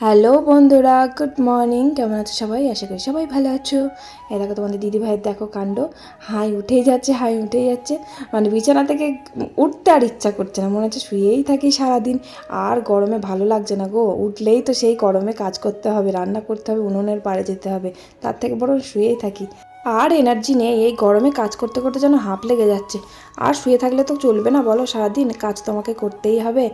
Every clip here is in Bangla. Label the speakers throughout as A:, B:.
A: হ্যালো বন্ধুরা, গুড মর্নিং। কেমন আছো সবাই? আশা করি সবাই ভালো আছো। এ দেখো তোমাদের দিদি ভাইয়ের দেখো কাণ্ড। হাই উঠেই যাচ্ছে, হাই উঠেই যাচ্ছে। মানে বিছানা থেকে উঠতে আর ইচ্ছা করছে না। মনে হচ্ছে শুয়েই থাকি সারাদিন। আর গরমে ভালো লাগছে না গো। উঠলেই তো সেই গরমে কাজ করতে হবে, রান্না করতে হবে, উনুনের পাড়ে যেতে হবে। তার থেকে বরং শুয়েই থাকি। আর এনার্জি নেই, এই গরমে কাজ করতে করতে যেন হাঁপ লেগে যাচ্ছে। আর শুয়ে থাকলে তো চলবে না, বলো? সারাদিন কাজ তোমাকে করতেই হবে।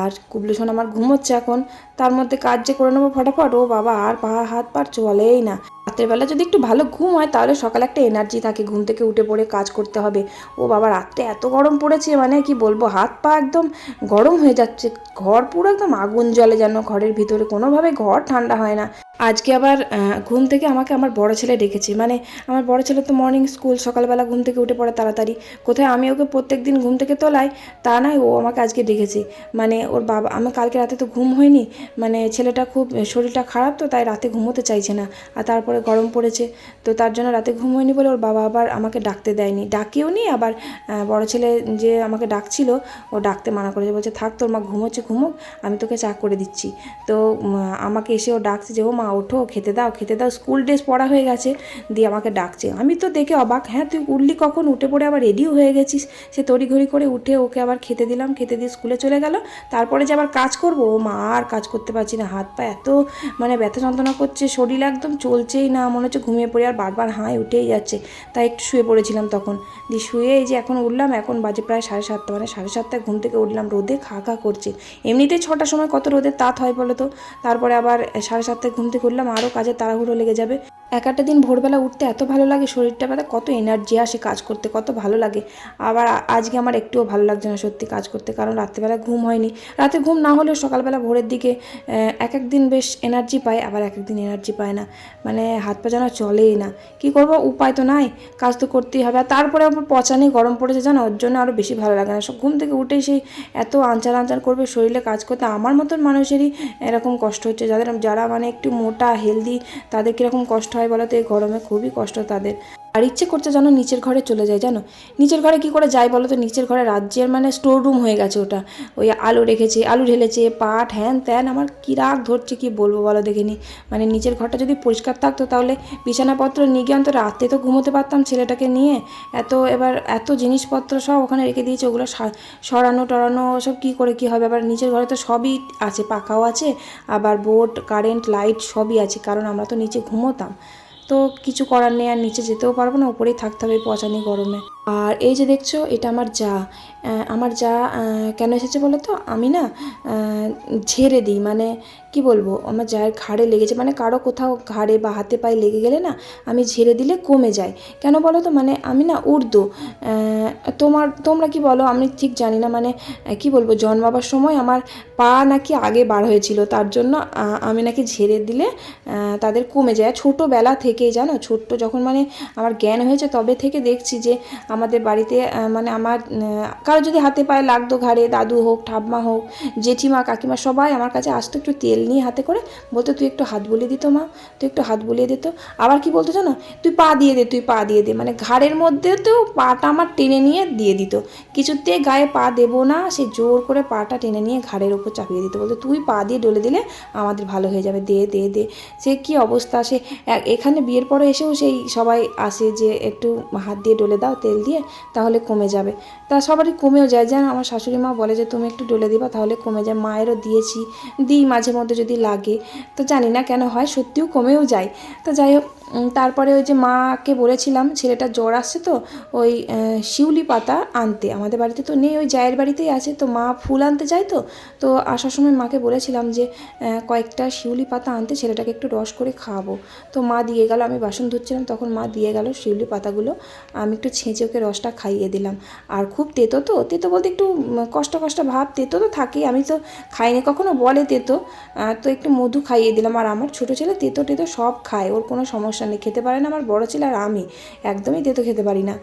A: আর কুবলুসন আমার ঘুমোচ্ছে এখন। তার মধ্যে কাজ যে করে নেব ফটাফট, ও বাবা, আর পা, হাত, পার চলেই না। রাতের বেলা যদি একটু ভালো ঘুম হয়, তাহলে সকালে একটা এনার্জি থাকে, ঘুম থেকে উঠে পড়ে কাজ করতে হবে। ও বাবা, রাত্রে এত গরম পড়েছে মানে কি বলব? হাত, পা একদম গরম হয়ে যাচ্ছে। ঘর পুরো একদম আগুন জ্বলে যেন ঘরের ভিতরে কোনোভাবে ঘর ঠান্ডা হয় না। আজকে আবার ঘুম থেকে আমাকে আমার বড় ছেলে ডেকেছে। মানে আমার বড় ছেলে তো মর্নিং স্কুল সকালবেলা ঘুম থেকে উঠে পড়ে তাড়াতাড়ি। কোথায় আমি ওকে প্রত্যেক দিন ঘুম থেকে তোলাই? তা নয়, ও আমাকে আজকে ডেকেছে। মানে ওর বাবা আমার কালকে রাতে তো ঘুম হয়নি। মানে ছেলেটা খুব, শরীরটা খারাপ তো, তাই রাতে ঘুমোতে চাইছে না। আর তারপরে গরম পড়েছে, তো তার জন্য রাতে ঘুম হয়নি বলে ওর বাবা আবার আমাকে ডাকতে দেয়নি। ডাকিও নি আবার বড় ছেলে যে আমাকে ডাকছিল, ও ডাকতে মানা করেছে। বলছে, থাক তোর মা ঘুমোচ্ছে, ঘুমোক, আমি তোকে চা করে দিচ্ছি। তো আমাকে এসে ও ডাকছে যে, ও মা ওঠো, খেতে দাও খেতে দাও স্কুল ড্রেস পরা হয়ে গেছে। দিয়ে আমাকে ডাকছে। আমি তো দেখে অবাক হ্যাঁ তুই উঠলি কখন? উঠে পড়ে আবার রেডিও হয়ে গেছিস। সে তড়িঘড়ি করে উঠে ওকে আবার খেতে দিলাম, খেতে দিয়ে স্কুলে চলে গেল। তারপরে যে আবার কাজ করব, ও মা, আর কাজ করতে পারছি না। হাত পা এত মানে ব্যথা যন্ত্রণা করছে, শরীর একদম চলছেই না। মনে হচ্ছে ঘুমিয়ে পড়ে আর বারবার হাঁই উঠেই যাচ্ছে। তাই একটু শুয়ে পড়েছিলাম তখন। দিয়ে শুয়ে এই যে এখন উঠলাম, এখন বাজে প্রায় সাড়ে সাতটা মানে সাড়ে সাতটায় ঘুম থেকে উঠলাম। রোদে খা খা করছে। এমনিতে ছটার সময় কত রোদের তাত হয় বলো তো? তারপরে আবার সাড়ে সাতটায় ঘুম থেকে উঠলাম আরও কাজে তাড়াহুড়ো লেগে যাবে। এক একটা দিন ভোরবেলা উঠতে এত ভালো লাগে, শরীরটা ব্যথা, কত এনার্জি আসে কাজ করতে, কত ভালো লাগে। আবার আজকে আমার একটুও ভালো লাগছে না সত্যি কাজ করতে, কারণ রাত্রেবেলা ঘুম হয়নি। রাতে ঘুম না হলেও সকালবেলা ভোরের দিকে এক এক দিন বেশ এনার্জি পায়, আবার এক এক দিন এনার্জি পায় না। মানে হাত পা যেন চলেই না। কি করব? উপায় তো নাই, কাজ তো করতেই হবে। আর তারপরে আবার পচা নেই, গরম পড়েছে জানো? ওর জন্য আরও বেশি ভালো লাগে না। সব ঘুম থেকে উঠেই সেই এত আঞ্চার আঞ্চার করবে শরীরে কাজ করতে, আমার মতন মানুষেরই এরকম কষ্ট হচ্ছে। যাদের, যারা মানে একটু মোটা হেলদি তাদের কীরকম কষ্ট হয় বলো তো? এই গরমে খুবই কষ্ট তাদের। আর ইচ্ছে করছে যেন নিচের ঘরে চলে যায়, জানো? নিচের ঘরে কি করে যায় বলো তো? নিচের ঘরে রাজ্যের মানে স্টোর রুম হয়ে গেছে ওটা। ওই আলু রেখেছে, আলু ঢেলেছে, পাট, হ্যান ত্যান, আমার কী রাগ ধরছে, কি বলব বলো দেখিনি। মানে নিচের ঘরটা যদি পরিষ্কার থাকতো তাহলে বিছানাপত্র নিয়ে গিয়ে অন্তত রাতে তো ঘুমোতে পারতাম ছেলেটাকে নিয়ে। এত এবার এত জিনিসপত্র সব ওখানে রেখে দিয়েছে, ওগুলো সরানো, টরানো, সব কী করে, কী হবে? আবার নিচের ঘরে তো সবই আছে, পাখাও আছে, আবার বোর্ড কারেন্ট লাইট সবই আছে, কারণ আমরা তো নিচে ঘুমোতাম। তো কিছু করার নেই, আর নিচে যেতেও পারব না ওপরেই থাকতে হবে পচানি গরমে। আর এই যে দেখছ, এটা আমার যা। আমার যা কেন এসেছে বলো তো? আমি না ঝেড়ে দিই। মানে কি বলব, আমার যায়ের ঘাড়ে লেগেছে মানে কারও কোথাও ঘাড়ে বা হাতে পায়ে লেগে গেলে না, আমি ঝেড়ে দিলে কমে যায়। কেন বলো তো? মানে আমি না উর্দু। তোমার, তোমরা কি বলো? আমি ঠিক জানি না মানে কি বলব, জন্মাবার সময় আমার পা নাকি আগে বার হয়েছিল, তার জন্য আমি নাকি ঝেড়ে দিলে তাদের কমে যায়। ছোটোবেলা থেকেই, জানো, ছোট্ট যখন মানে আমার জ্ঞান হয়েছে, তবে থেকে দেখছি যে আমাদের বাড়িতে মানে আমার কারও যদি হাতে পায়ে লাগতো ঘাড়ে, দাদু হোক, ঠাম্মা হোক, জেঠিমা, কাকিমা, সবাই আমার কাছে আসতো একটু তেল নিয়ে হাতে করে, বলতো, তুই একটু হাত বুলিয়ে দিত মা, তুই একটু হাত বুলিয়ে দিত আবার কি বলতো জানো? তুই পা দিয়ে দে, তুই পা দিয়ে দে। মানে ঘাড়ের মধ্যে তো পাটা আমার টেনে নিয়ে দিয়ে দিত। কিছুতে গায়ে পা দেবো না, সে জোর করে পাটা টেনে নিয়ে ঘাড়ের ওপর চাপিয়ে দিত। বলতো, তুই পা দিয়ে ডলে দিলে আমাদের ভালো হয়ে যাবে। দে দে দে। সে কি অবস্থা, সে এখানে বিয়ের পরে এসেও সেই সবাই আসে যে, একটু হাত দিয়ে ডলে দাও, তেল দিয়ে তাহলে কমে যাবে। তা সবারই কমেও যায়। যেন আমার শাশুড়ি মা বলে যে, তুমি একটু ডলে দিবা, তাহলে কমে যায়। মায়েরও দিয়েছি, দিই মাঝে মধ্যে যদি লাগে। তো জানি না কেন হয়, সত্যিও কমেও যায়। তো যাই হোক তারপরে ওই যে মাকে বলেছিলাম, ছেলেটা জ্বর আসছে তো, ওই শিউলি পাতা আনতে। আমাদের বাড়িতে তো নেই, ওই জায়ের বাড়িতেই আছে। তো মা ফুল আনতে যায় তো তো আসার সময় মাকে বলেছিলাম যে কয়েকটা শিউলি পাতা আনতে, ছেলেটাকে একটু রস করে খাওয়াবো। তো মা দিয়ে গেল, আমি বাসন ধুচ্ছিলাম, তখন মা দিয়ে গেল শিউলি পাতাগুলো। আমি একটু ছেঁচে ওকে রসটা খাইয়ে দিলাম। আর খুব তেতো তো, তেতো বলতে একটু কষ্ট কষ্ট ভাব তেতো তো থাকেই। আমি তো খাইনি, কখনো বলে তেতো। তো একটু মধু খাইয়ে দিলাম। আর আমার ছোটো ছেলে তেতো টেতো সব খায়, ওর কোনো সমস্যা নেই। খেতে পারে না আমার বড় ছেলে আর আমি, একদমই তেতো খেতে পারি না।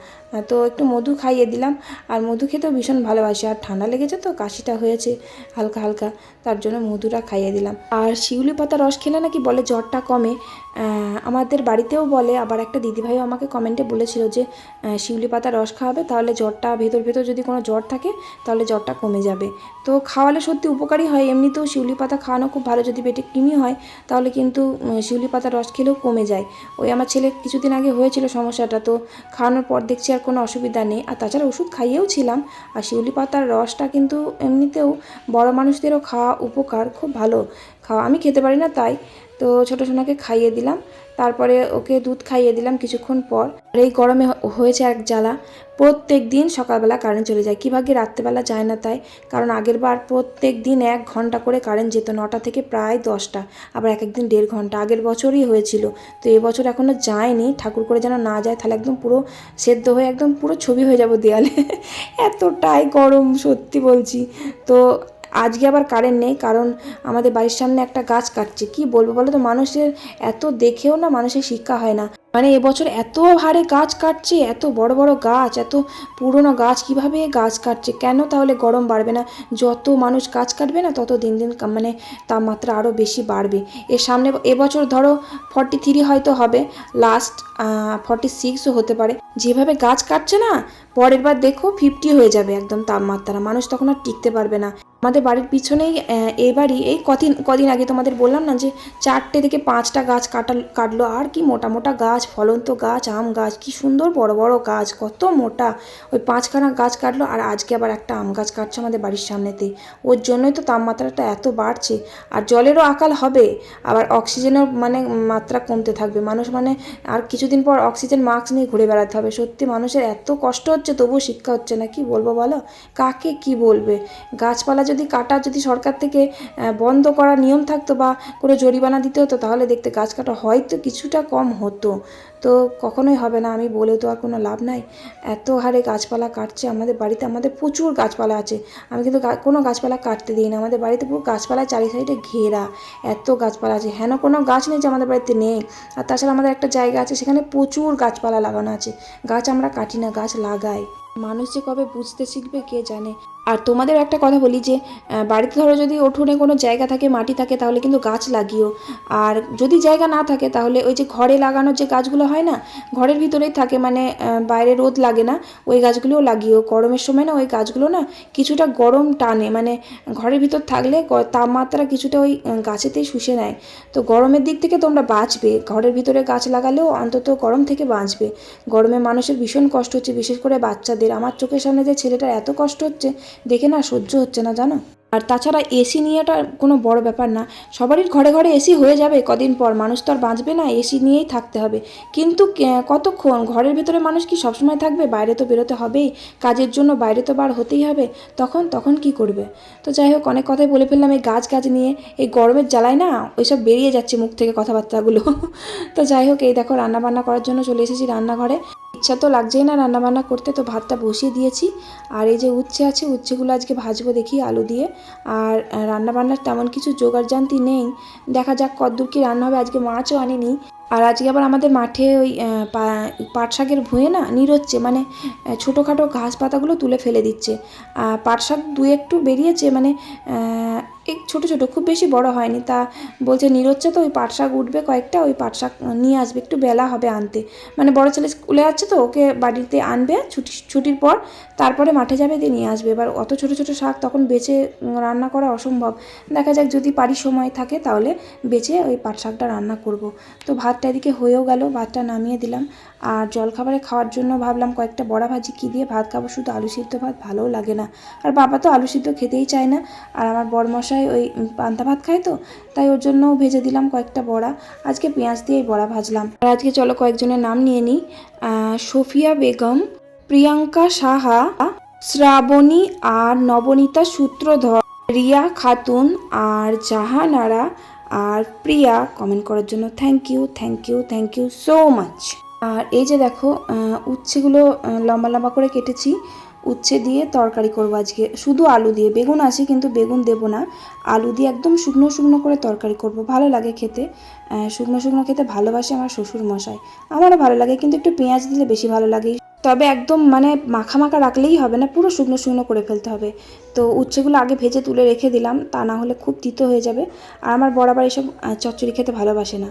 A: তো একটু মধু খাইয়ে দিলাম। আর মধু খেতেও ভীষণ ভালোবাসি। আর ঠান্ডা লেগেছে তো, কাশিটা হয়েছে হালকা হালকা, তার জন্য মধুটা খাইয়ে দিলাম। আর শিউলি পাতা রস খেলে নাকি বলে জ্বরটা কমে। আমাদের বাড়িতেও বলে, আবার একটা দিদিভাইও আমাকে কমেন্টে বলেছিল যে শিউলি পাতা রস খাওয়াবে, তাহলে জ্বরটা ভেতর ভেতর যদি কোনো জ্বর থাকে, তাহলে জ্বরটা কমে যাবে। তো খাওয়ালে সত্যি উপকারী হয়, এমনিতেও শিউলি পাতা খাওয়ানো খুব ভালো, যদি পেটে কৃমি হয়, তাহলে কিন্তু শিউলি পাতা রস খেলেও কমে যায়। ওই আমার ছেলে কিছুদিন আগে হয়েছিল সমস্যাটা, তো খাওয়ানোর পর দেখছি আর কোনো অসুবিধা নেই। আর তাছাড়া ওষুধ খাইয়েও ছিলাম, আর শিউলি পাতার রসটা কিন্তু এমনিতেও বড় মানুষদেরও খাওয়া উপকার, খুব ভালো। খাওয়া, আমি খেতে পারি না তাই তো ছোটো সোনাকে খাইয়ে দিলাম। তারপরে ওকে দুধ খাইয়ে দিলাম কিছুক্ষণ পর। আর এই গরমে হয়েছে এক জ্বালা। প্রত্যেক দিন সকালবেলা কারেন্ট চলে যায়। কী ভাগ্যে রাত্রেবেলা যায় না তাই। কারণ আগের বার প্রত্যেক দিন এক ঘণ্টা করে কারেন্ট যেত নটা থেকে প্রায় দশটা। আবার এক একদিন দেড় ঘণ্টা। আগের বছরই হয়েছিল। তো এবছর এখনও যায়নি। ঠাকুর করে যেন না যায় তাহলে একদম পুরো সেদ্ধ হয়ে একদম পুরো ছবি হয়ে যাব দেয়ালে। এতটাই গরম সত্যি বলছি। তো আজকে আবার কারেন্ট নেই, কারণ আমাদের বাড়ির সামনে একটা গাছ কাটছে। কি বলব বলো তো? মানুষের এত দেখেও না মানুষের শিক্ষা হয় না। মানে এবছর এত হারে গাছ কাটছে, এত বড় বড় গাছ, এত পুরনো গাছ, কীভাবে গাছ কাটছে? কেন তাহলে গরম বাড়বে না? যত মানুষ গাছ কাটবে না, তত দিন দিন মানে তাপমাত্রা আরও বেশি বাড়বে। এর সামনে এবছর ধরো ফর্টি থ্রি হয়তো হবে লাস্ট ফর্টি সিক্সও হতে পারে। যেভাবে গাছ কাটছে না, পরের বার দেখো ফিফটি হয়ে যাবে একদম তাপমাত্রা। মানুষ তখন আর টিকতে পারবে না। আমাদের বাড়ির পিছনেই বাড়ি, এই কদিন কদিন আগে তোমাদের বললাম না যে চারটে থেকে পাঁচটা গাছ কাটা কাটলো। আর কি মোটা মোটা গাছ। ফলন্ত গাছ, আম গাছ, কি সুন্দর বড় বড় গাছ, কত মোটা। ওই পাঁচখানা গাছ কাটলো আর আজকে আবার একটা আম গাছ কাটছে আমাদের বাড়ির সামনেতে। ওর জন্যই তো তাপমাত্রাটা এত বাড়ছে। আর জলেরও আকাল হবে, আবার অক্সিজেনের মানে মাত্রা কমতে থাকবে। মানুষ মানে আর কিছুদিন পর অক্সিজেন মাস্ক নিয়ে ঘুরে বেড়াতে হবে। সত্যি মানুষের এত কষ্ট হচ্ছে, তবুও শিক্ষা হচ্ছে না। কি বলব বলো? কাকে কি বলবে? গাছপালা যদি কাটা, যদি সরকার থেকে বন্ধ করার নিয়ম থাকতো বা কোনো জরিমানা দিতে হতো, তাহলে দেখতে গাছ কাটা হয়তো কিছুটা কম হতো। তো কখনোই হবে না, আমি বলে তো আর কোনো লাভ নাই। এত হারে গাছপালা কাটছে, আমাদের বাড়িতে, আমাদের প্রচুর গাছপালা আছে। আমি কিন্তু কোনো গাছপালা কাটতে দিই না, আমাদের বাড়িতে পুরো গাছপালা চারি সাইডে ঘেরা, এত গাছপালা আছে। হেন কোনো গাছ নেই যে আমাদের বাড়িতে নেই। আর তাছাড়া আমাদের একটা জায়গা আছে, সেখানে প্রচুর গাছপালা লাগানো আছে। গাছ আমরা কাটি না, গাছ লাগাই। মানুষ যে কবে বুঝতে শিখবে কে জানে। আর তোমাদের একটা কথা বলি যে বাড়িতে ধরো যদি উঠোনে কোনো জায়গা থাকে, মাটি থাকে, তাহলে কিন্তু গাছ লাগিও। আর যদি জায়গা না থাকে, তাহলে ওই যে ঘরে লাগানোর যে গাছগুলো হয় না, ঘরের ভিতরেই থাকে মানে বাইরে রোদ লাগে না, ওই গাছগুলোও লাগিও। গরমের সময় না ওই গাছগুলো না কিছুটা গরম টানে মানে ঘরের ভিতর থাকলে তাপমাত্রা কিছুটা ওই গাছেতেই শুষে নেয়। তো গরমের দিক থেকে তোমরা বাঁচবে। ঘরের ভিতরে গাছ লাগালেও অন্তত গরম থেকে বাঁচবে। গরমে মানুষের ভীষণ কষ্ট হচ্ছে, বিশেষ করে বাচ্চাদের। আমার চোখের সামনে যে ছেলেটার এত কষ্ট হচ্ছে, দেখে না সহ্য হচ্ছে না, জানো? আর তাছাড়া এসি নিয়েটা কোনো বড় ব্যাপার না। সবারই ঘরে ঘরে এসি হয়ে যাবে কদিন পর, মানুষ তো আর বাঁচবে না, এসি নিয়েই থাকতে হবে। কিন্তু কতক্ষণ? ঘরের ভিতরে মানুষ কি সবসময় থাকবে? বাইরে তো বেরোতে হবেই। কাজের জন্য বাইরে তো বার হতেই হবে। তখন তখন কি করবে? তো যাই হোক, অনেক কথাই বলে ফেললাম এই গাছ গাছ নিয়ে। এই গরমের জ্বালায় না, ওইসব বেরিয়ে যাচ্ছে মুখ থেকে কথাবার্তাগুলো। তো যাই হোক, এই দেখো রান্না বান্না করার জন্য চলে এসেছি রান্নাঘরে। ইচ্ছা তো লাগছেই না রান্নাবান্না করতে, তো ভাতটা বসিয়ে দিয়েছি। আর এই যে উচ্ছে আছে, উচ্ছেগুলো আজকে ভাজবো দেখি আলু দিয়ে। আর রান্নাবান্নার তেমন কিছু জোগাড় জানতি নেই। দেখা যাক কদ্দূর কি রান্না হবে, আজকে মাছও আনিনি। আর আজকে আবার আমাদের মাঠে ওই পাট শাকের ভুঁয়ে না নিরোচ্ছে মানে ছোটোখাটো ঘাস পাতাগুলো তুলে ফেলে দিচ্ছে। আর পাট শাক দু একটু বেরিয়েছে মানে এই ছোটো ছোটো, খুব বেশি বড় হয়নি। তা বলছে নিরোচ্ছে তো ওই পাট শাক উঠবে কয়েকটা, ওই পাট শাক নিয়ে আসবে, একটু বেলা হবে আনতে। মানে বড় ছেলে স্কুলে যাচ্ছে তো, ওকে বাড়িতে আনবে, ছুটি, ছুটির পর তারপরে মাঠে যাবে, দিয়ে নিয়ে আসবে। এবার অত ছোটো ছোটো শাক তখন বেছে রান্না করা অসম্ভব। দেখা যাক যদি পারি সময় থাকে, তাহলে বেছে ওই পাট শাকটা রান্না করব। তো ভাতটা এদিকে হয়েও গেল, ভাতটা নামিয়ে দিলাম। আর জলখাবারে খাওয়ার জন্য ভাবলাম কয়েকটা বড়া ভাজি কী দিয়ে ভাত খাব? শুধু আলু সিদ্ধ ভাত ভালোও লাগে না। আর বাবা তো আলু সিদ্ধ খেতেই চায় না। আর আমার বড়মশাই ওই পান্তা ভাত খায় তো, তাই ওর জন্যও ভেজে দিলাম কয়েকটা বড়া। আজকে পেঁয়াজ দিয়েই বড়া ভাজলাম। আর আজকে চলো কয়েকজনের নাম নিয়ে নিই। সফিয়া বেগম, প্রিয়াঙ্কা সাহা, শ্রাবণী আর নবনীতা সূত্রধর, রিয়া খাতুন আর জাহানারা। আর প্রিয়া কমেন্ট করার জন্য thank you thank you thank you so much. আর এই যে দেখো উচ্ছেগুলো লম্বা লম্বা করে কেটেছি। উচ্ছে দিয়ে তরকারি করব আজকে। শুধু আলু দিয়ে। বেগুন আছে, কিন্তু বেগুন দেব না। আলু দিয়ে একদম শুকনো শুকনো করে তরকারি করব। ভালো লাগে খেতে। শুকনো শুকনো খেতে ভালোবাসে আমার শ্বশুর মশাই আমারও ভালো লাগে, কিন্তু একটু পেঁয়াজ দিলে বেশি ভালো লাগে। তবে একদম মানে মাখা মাখা রাখলেই হবে না, পুরো শুকনো শুকনো করে ফেলতে হবে। তো উচ্ছেগুলো আগে ভেজে তুলে রেখে দিলাম, তা না হলে খুব তিতো হয়ে যাবে। আর আমার বরাবর এসব চচ্চড়ি খেতে ভালোবাসে না।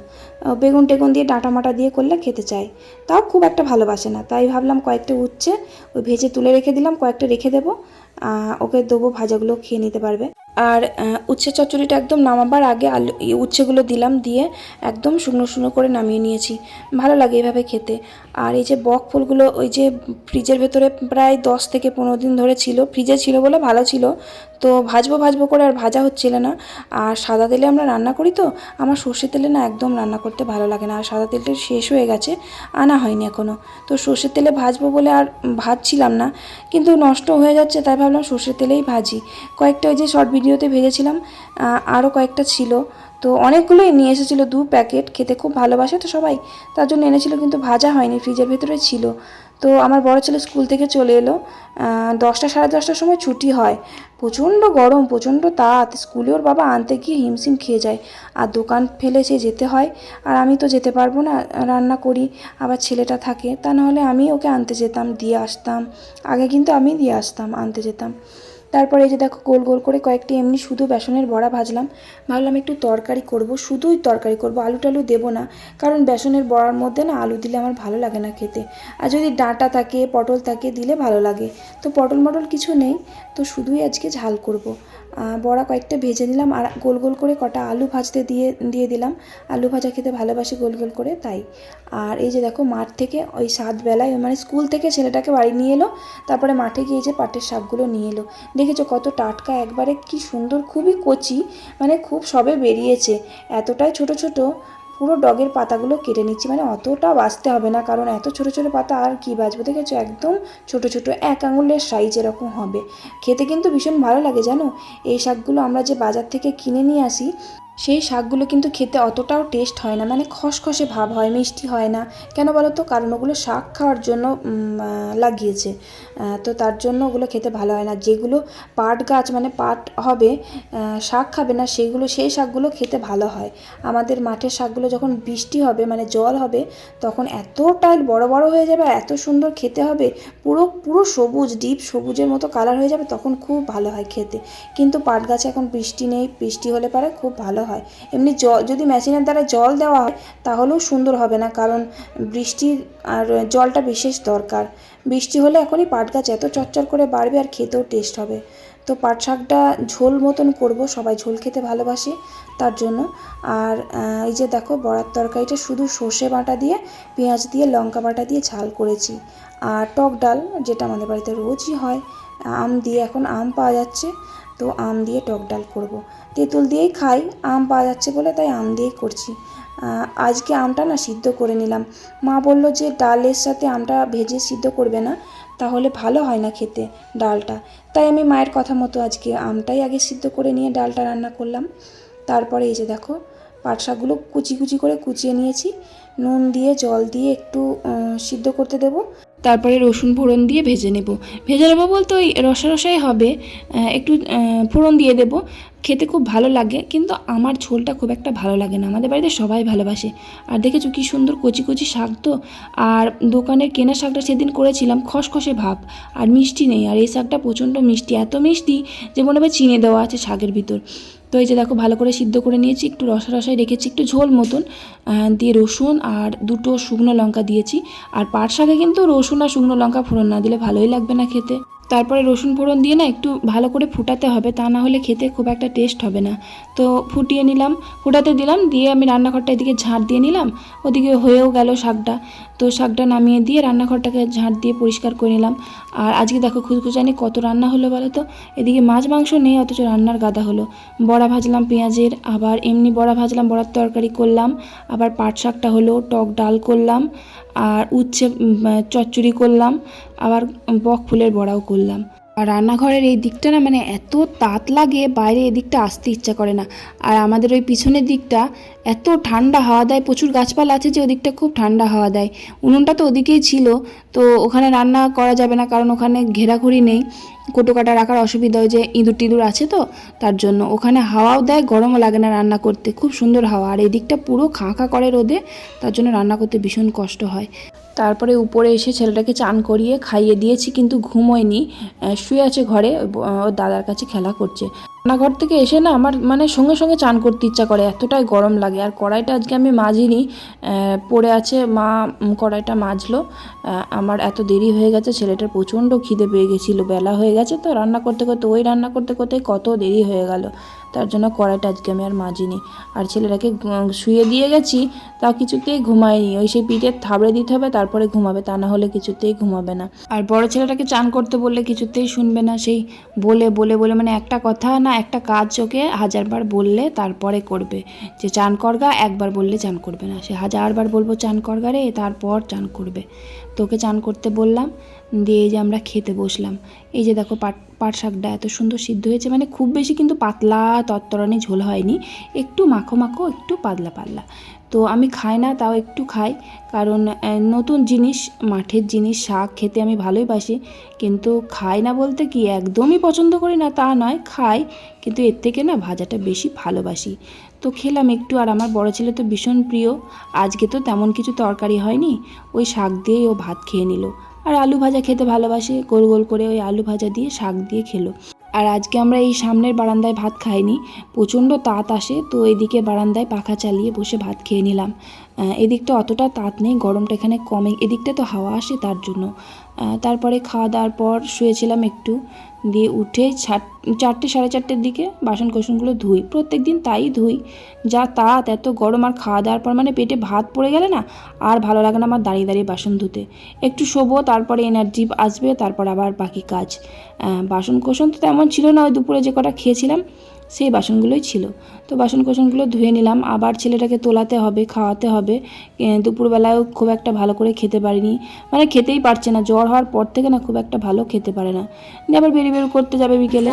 A: বেগুন টেগুন দিয়ে ডাঁটা মাটা দিয়ে করলে খেতে চায়। তাও খুব একটা ভালোবাসে না, তাই ভাবলাম কয়েকটা উচ্ছে ওই ভেজে তুলে রেখে দিলাম, কয়েকটা রেখে দেবো। ওকে দেবো, ভাজাগুলো খেয়ে নিতে পারবে। আর উচ্ছে চচ্চড়িটা একদম নামাবার আগে আলু উচ্ছেগুলো দিলাম দিয়ে একদম শুকনো শুকনো করে নামিয়ে নিয়েছি। ভালো লাগে এভাবে খেতে। আর এই যে বক ফুলগুলো ওই যে ফ্রিজের ভেতরে প্রায় দশ থেকে পনেরো দিন ধরে ছিল, ফ্রিজে ছিল বলে ভালো ছিল। তো ভাজবো ভাজবো করে আর ভাজা হচ্ছিল না। আর সাদা তেলে আমরা রান্না করি তো, আমার সর্ষে তেলে না একদম রান্না করতে ভালো লাগে না। আর সাদা তেলটা শেষ হয়ে গেছে, আনা হয়নি এখনও তো সর্ষের তেলে ভাজবো বলে আর ভাজছিলাম না, কিন্তু নষ্ট হয়ে যাচ্ছে, তাই ভাবলাম সর্ষের তেলেই ভাজি। কয়েকটা ওই যে শর্ট ভিডিওতে ভেজেছিলাম আরও কয়েকটা ছিল। তো অনেকগুলোই নিয়ে এসেছিল দু প্যাকেট, খেতে খুব ভালোবাসে তো সবাই। তার জন্য এনেছিল কিন্তু ভাজা হয়নি, ফ্রিজের ভেতরে ছিল। তো আমার বড় ছেলে স্কুল থেকে চলে এলো। দশটা সাড়ে দশটার সময় ছুটি হয়। প্রচণ্ড গরম, প্রচণ্ড তাত। স্কুলে ওর বাবা আনতে গিয়ে হিমশিম খেয়ে যায়। আর দোকান ফেলে সে যেতে হয়। আর আমি তো যেতে পারব না, রান্না করি, আবার ছেলেটা থাকে। তা নাহলে আমি ওকে আনতে যেতাম, দিয়ে আসতাম। আগে কিন্তু আমি দিয়ে আসতাম, আনতে যেতাম। তারপরে এই যে দেখো গোল গোল করে কয়েকটি এমনি শুধু বেসনের বড়া ভাজলাম। ভাবলাম একটু তরকারি করব, শুধুই তরকারি করব, আলু টালু দেবো না। কারণ বেসনের বড়ার মধ্যে না আলু দিলে আমার ভালো লাগে না খেতে। আর যদি ডাঁটা থাকে, পটল থাকে, দিলে ভালো লাগে। তো পটল মটল কিছু নেই, তো শুধুই আজকে ঝাল করব। বড়া কয়েকটা ভেজে নিলাম আর গোল গোল করে কটা আলু ভাজতে দিয়ে দিয়ে দিলাম। আলু ভাজা খেতে ভালোবাসি গোল গোল করে, তাই। আর এই যে দেখো মাঠ থেকে ওই সাত বেলায় মানে স্কুল থেকে ছেলেটাকে বাড়ি নিয়ে এলো, তারপরে মাঠে গিয়ে যে পাটের শাকগুলো নিয়ে এলো। দেখেছ কত টাটকা, একবারে কি সুন্দর, খুবই কচি মানে খুব সবে বেরিয়েছে। এতটাই ছোট ছোট পুরো ডগের পাতাগুলো কেটে নিচ্ছি। মানে অতটা বাঁচতে হবে না, কারণ এত ছোট ছোট পাতা আর কি বাঁচবো দেখেছ? একদম ছোট ছোট এক আঙুলের সাইজ এরকম হবে। খেতে কিন্তু ভীষণ ভালো লাগে জানো? এই শাকগুলো আমরা যে বাজার থেকে কিনে নিয়ে আসি সেই শাকগুলো কিন্তু খেতে অতটাও টেস্ট হয় না। মানে খসখসে ভাব হয়, মিষ্টি হয় না। কেন বলো তো কারণ ওগুলো শাক খাওয়ার জন্য লাগিয়েছে। তো তার জন্য ওগুলো খেতে ভালো হয় না। যেগুলো পাট গাছ মানে পাট হবে শাক খাবে না, সেগুলো, সেই শাকগুলো খেতে ভালো হয়। আমাদের মাঠের শাকগুলো যখন বৃষ্টি হবে মানে জল হবে, তখন এতটাই বড় বড় হয়ে যাবে এত সুন্দর খেতে হবে, পুরো পুরো সবুজ, ডিপ সবুজের মতো কালার হয়ে যাবে, তখন খুব ভালো হয় খেতে। কিন্তু পাট গাছে এখন বৃষ্টি নেই, বৃষ্টি হলে পরে খুব ভালো হয়। এমনি জল, যদি মেশিনের দ্বারা জল দেওয়া হয়, তাহলেও সুন্দর হবে না, কারণ বৃষ্টির আর জলটা বিশেষ দরকার। বৃষ্টি হলে এখনই পাট গাছ এত চচ্চর করে বাড়বে আর খেতেও টেস্ট হবে। তো পাট শাকটা ঝোল মতন করব, সবাই ঝোল খেতে ভালোবাসে তার জন্য। আর এই যে দেখো, বড়ার তরকারিটা শুধু সর্ষে বাটা দিয়ে, পেঁয়াজ দিয়ে, লঙ্কা বাটা দিয়ে ঝাল করেছি। আর টক ডাল, যেটা আমাদের বাড়িতে রোজই হয়, আম দিয়ে এখন আম পাওয়া যাচ্ছে। তো আম দিয়ে টক ডাল করব। তেঁতুল দিয়েই খাই, আম পাওয়া যাচ্ছে বলে তাই আম দিয়েই করছি। আজকে আমটা না সিদ্ধ করে নিলাম। মা বলল যে ডালের সাথে আমটা ভেজে সিদ্ধ করবে না, তাহলে ভালো হয় না খেতে ডালটা। তাই আমি মায়ের কথা মতো আজকে আমটাই আগে সিদ্ধ করে নিয়ে ডালটা রান্না করলাম। তারপরে এই যে দেখো পাট শাকগুলো কুচি কুচি করে কুচিয়ে নিয়েছি। নুন দিয়ে, জল দিয়ে একটু সিদ্ধ করতে দেবো। তারপরে রসুন ফোড়ন দিয়ে ভেজে নেব। ভেজে নেব বলতে ওই রসা রসাই হবে। একটু ফোড়ন দিয়ে দেব। খেতে খুব ভালো লাগে, কিন্তু আমার ঝোলটা খুব একটা ভালো লাগে না। আমাদের বাড়িতে সবাই ভালোবাসে। আর দেখেছ কি সুন্দর কচি কচি শাক তো? আর দোকানের কেনা শাকটা সেদিন করেছিলাম, খসখসে ভাব। আর মিষ্টি নেই। আর এই শাকটা প্রচণ্ড মিষ্টি। এত মিষ্টি যে মনে হবে চিনে দেওয়া আছে শাকের ভিতর। তো এই যে দেখো, ভালো করে সিদ্ধ করে নিয়েছি। একটু রসা রসায় রেখেছি, একটু ঝোল মতন। দিয়ে রসুন আর দুটো শুকনো লঙ্কা দিয়েছি। আর পাট শাকে কিন্তু রসুন আর শুকনো লঙ্কা ফোড়ন না দিলে ভালোই লাগবে না খেতে। তারপরে রসুন ফোড়ন দিয়ে না একটু ভালো করে ফুটাতে হবে, তা না হলে খেতে খুব একটা টেস্ট হবে না। তো ফুটিয়ে নিলাম, ফুটাতে দিলাম, দিয়ে আমি রান্নাঘরটা এদিকে ঝাঁট দিয়ে নিলাম, ওদিকে হয়েও গেল শাকটা। তো শাকটা নামিয়ে দিয়ে রান্নাঘরটাকে ঝাঁট দিয়ে পরিষ্কার করে নিলাম। আর আজকে দেখো খুদখুচানি কত রান্না হলো বলো তো? এদিকে মাছ মাংস নেই, অথচ রান্নার গাদা হলো। বড়া ভাজলাম পেঁয়াজের, আবার এমনি বড়া ভাজলাম, বড়ার তরকারি করলাম, আবার পাট শাকটা হলো, টক ডাল করলাম আর উচ্ছে চচ্চড়ি করলাম আবার বক ফুলের বড়াও করলাম। আর রান্নাঘরের এই দিকটা না মানে এত তাত লাগে, বাইরে এদিকটা আসতে ইচ্ছা করে না। আর আমাদের ওই পিছনের দিকটা এত ঠান্ডা হাওয়া দেয়, প্রচুর গাছপালা আছে যে ওদিকটা খুব ঠান্ডা হাওয়া দেয়। উনুনটা তো ওদিকেই ছিল, তো ওখানে রান্না করা যাবে না কারণ ওখানে ঘেরাঘুরি নেই। কোটো কাটা রাখার অসুবিধা হয় যে ইঁদুর টিঁদুর আছে তো, তার জন্য। ওখানে হাওয়াও দেয়, গরমও লাগে না রান্না করতে, খুব সুন্দর হাওয়া। আর এদিকটা পুরো খাঁ খাঁ করে রোদে, তার জন্য রান্না করতে ভীষণ কষ্ট হয়। তারপরে উপরে এসে ছেলেটাকে চান করিয়ে খাইয়ে দিয়েছি, কিন্তু ঘুমোয়নি শুয়ে আছে ঘরে ওর দাদার কাছে খেলা করছে। রান্নাঘর থেকে এসে না আমার মানে সঙ্গে সঙ্গে চান করতে ইচ্ছা করে, এতটাই গরম লাগে। আর কড়াইটা আজকে আমি মাজিনি পড়ে আছে মা কড়াইটা মাজলো। আমার এত দেরি হয়ে গেছে, ছেলেটার প্রচণ্ড খিদে পেয়ে গেছিল, বেলা হয়ে গেছে তো। রান্না করতে করতে, ওই রান্না করতে করতে কত দেরি হয়ে গেল। তার জন্য কড়াইটা আজকে আমি আর মাজিনি। আর ছেলেটাকে শুয়ে দিয়ে গেছি, তা কিছুতেই ঘুমায়নি। ওই সেই পিঠে থাবড়ে দিতে হবে, তারপরে ঘুমাবে, তা না হলে কিছুতেই ঘুমাবে না। আর বড় ছেলেটাকে চান করতে বললে কিছুতেই শুনবে না। সেই বলে বলে বলে মানে একটা কথা না, একটা কাজ ওকে হাজারবার বললে তারপরে করবে। যে চান করগা একবার বললে চান করবে না। সে হাজারবার বলব, চান করগা রে, তারপর চান করবে। তোকে চান করতে বললাম, দিয়ে যে আমরা খেতে বসলাম। এই যে দেখো পাট পাট শাকটা এত সুন্দর সিদ্ধ হয়েছে মানে খুব বেশি কিন্তু পাতলা তত্তরানি ঝোল হয়নি, একটু মাখো মাখো, একটু পাতলা পাতলা। তো আমি খাই না, তাও একটু খাই, কারণ নতুন জিনিস, মাঠের জিনিস, শাক খেতে আমি ভালোই বাসি কিন্তু খাই না বলতে কি একদমই পছন্দ করি না, তা নয়, খাই, কিন্তু এর থেকে না ভাজাটা বেশি ভালোবাসি। তো খেলাম একটু, আর আমার বড় ছেলে তো ভীষণ প্রিয়, আজকে তো তেমন কিছু তরকারি হয়নি, ওই শাক দিয়েই ও ভাত খেয়ে নিল। আর আলু ভাজা খেতে ভালোবাসে। গোল গোল করে ওই আলু ভাজা দিয়ে শাক দিয়ে খেলো। আর আজকে আমরা এই সামনের বারান্দায় ভাত খাইনি। প্রচণ্ড তাঁত আসে, তো এদিকে বারান্দায় পাখা চালিয়ে বসে ভাত খেয়ে নিলাম। এদিকটা অতটা তাঁত নেই, গরমটা এখানে কমে এদিকটা তো হাওয়া আসে তার জন্য। তারপরে খাওয়া দাওয়ার পর শুয়েছিলাম একটু। দিয়ে উঠে চারটে, সাড়ে চারটের দিকে বাসন কোসনগুলো ধুই। প্রত্যেক দিন তাই ধুই। যা তাত, এত গরম আর খাওয়া দাওয়ার পর মানে পেটে ভাত পড়ে গেলে না আর ভালো লাগে না আমার দাঁড়িয়ে দাঁড়িয়ে বাসন ধুতে। একটু শোবো, তারপরে এনার্জি আসবে, তারপর আবার বাকি কাজ। বাসন কোসন তো তেমন ছিল না, ওই দুপুরে যে কটা খেয়েছিলাম সেই বাসনগুলোই ছিল। তো বাসন কোসনগুলো ধুয়ে নিলাম। আবার ছেলেটাকে তোলাতে হবে, খাওয়াতে হবে। দুপুরবেলায়ও খুব একটা ভালো করে খেতে পারিনি। মানে খেতেই পারছে না। জ্বর হওয়ার পর থেকে না খুব একটা ভালো খেতে পারে না। আবার বেরিয়ে বের করতে যাবে বিকেলে।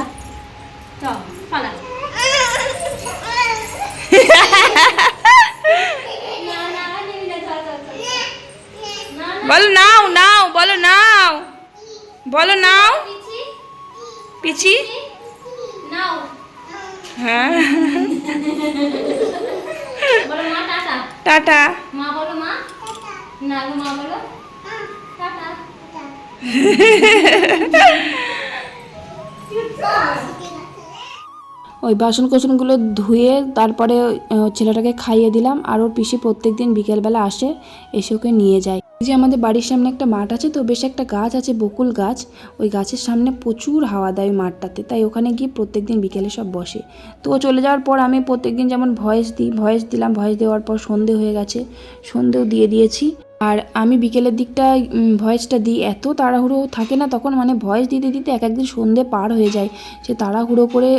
A: বলো নাও নাও, বলো নাও। বলো নাও।
B: পিছি নাও।
A: হ্যাঁ।
B: বলো মা টাটা।
A: টাটা।
B: মা বলো মা। না গো মা বলো। টাটা।
A: ওই বাসন কোসনগুলো ধুয়ে তারপরে ছেলেটাকে খাইয়ে দিলাম। আর ওর পিসি প্রত্যেক দিন বিকেলবেলা আসে এসে ওকে নিয়ে যায়। যে আমাদের বাড়ির সামনে একটা মাঠ আছে তো বেশ একটা গাছ আছে, বকুল গাছ। ওই গাছের সামনে প্রচুর হাওয়া দেয় ওই মাঠটাতে। তাই ওখানে গিয়ে প্রত্যেক দিন বিকেলে সব বসে। তো চলে যাওয়ার পর আমি প্রত্যেক দিন যেমন ভয়েস দিই, ভয়েস দিলাম, ভয়েস দেওয়ার পর সন্ধে হয়ে গেছে। সন্ধেও দিয়ে দিয়েছি। আর আমি বিকেলের দিকটা ভয়েসটা দিই। এত তাড়াহুড়ো থাকে না তখন মানে ভয়েস দিতে দিতে এক একদিন সন্ধে পার হয়ে যায়। সে তাড়াহুড়ো করে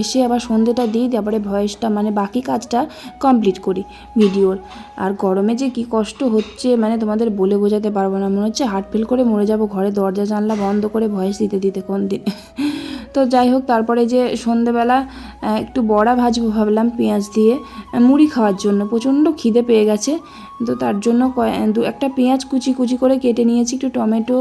A: এসে আবার সন্ধেটা দিই তারপরে ভয়েসটা মানে বাকি কাজটা কমপ্লিট করি ভিডিওর আর গরমে যে কি কষ্ট হচ্ছে মানে তোমাদের বলে বোঝাতে পারব না। মনে হচ্ছে হার্ট ফেল করে মরে যাব, ঘরে দরজা, জানলা বন্ধ করে ভয়েস দিতে দিতে কোন দিন। তো যাই হোক, তারপরে যে সন্ধেবেলা একটু বড়া ভাজবো ভাবলাম, পেঁয়াজ দিয়ে, মুড়ি খাওয়ার জন্য। প্রচণ্ড খিদে পেয়ে গেছে। তো তার জন্য দু একটা পেঁয়াজ কুচি কুচি করে কেটে নিয়েছি, একটু টমেটো,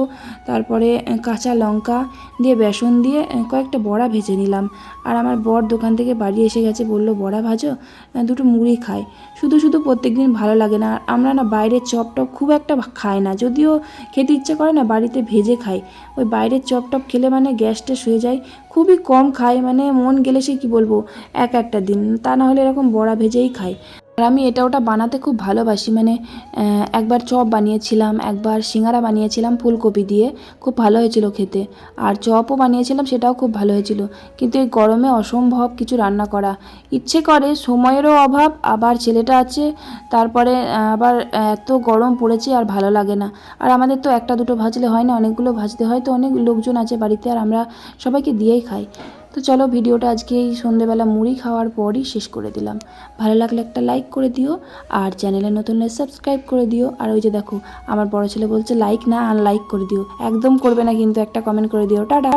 A: তারপরে কাঁচা লঙ্কা দিয়ে বেসন দিয়ে কয়েকটা বড়া ভেজে নিলাম। আর আমার বর দোকান থেকে বাড়ি এসে গেছে, বলল, বড়া ভাজো? দুটো মুড়ি খাই। শুধু শুধু প্রত্যেক দিন ভালো লাগে না। আর আমরা না বাইরের চপ টপ খুব একটা খাই না। যদিও খেতে ইচ্ছে করে না, বাড়িতে ভেজে খাই। ওই বাইরের চপ টপ খেলে মানে গ্যাস ট্যাস হয়ে যায়। খুবই কম খাই মানে মন গেলে সে কী বলব, এক একটা দিন। তা না হলে এরকম বড়া ভেজেই খাই। আর আমি এটা ওটা বানাতে খুব ভালোবাসি। মানে একবার চপ বানিয়েছিলাম, একবার সিঙ্গারা বানিয়েছিলাম ফুলকপি দিয়ে। খুব ভালো হয়েছিল খেতে। আর চপও বানিয়েছিলাম, সেটাও খুব ভালো হয়েছিল। কিন্তু এই গরমে অসম্ভব কিছু রান্না করা। ইচ্ছে করে, সময়েরও অভাব, আবার ছেলেটা আছে, তারপরে আবার এত গরম পড়েছে আর ভালো লাগে না। আর আমাদের তো একটা দুটো ভাজলে হয় না, অনেকগুলো ভাজতে হয়, তো অনেক লোকজন আছে বাড়িতে, আর আমরা সবাইকে দিয়েই খাই। তো চলো ভিডিওটা আজকে এই সন্ধেবেলা মুড়ি খাওয়ার পরই শেষ করে দিলাম। ভালো লাগলে একটা লাইক করে দিও, আর চ্যানেলে নতুন সাবস্ক্রাইব করে দিও। আর ওই যে দেখো, আমার বড় ছেলে বলছে লাইক না আনলাইক করে দিও। একদম করবে না, কিন্তু একটা কমেন্ট করে দিও। টাটা!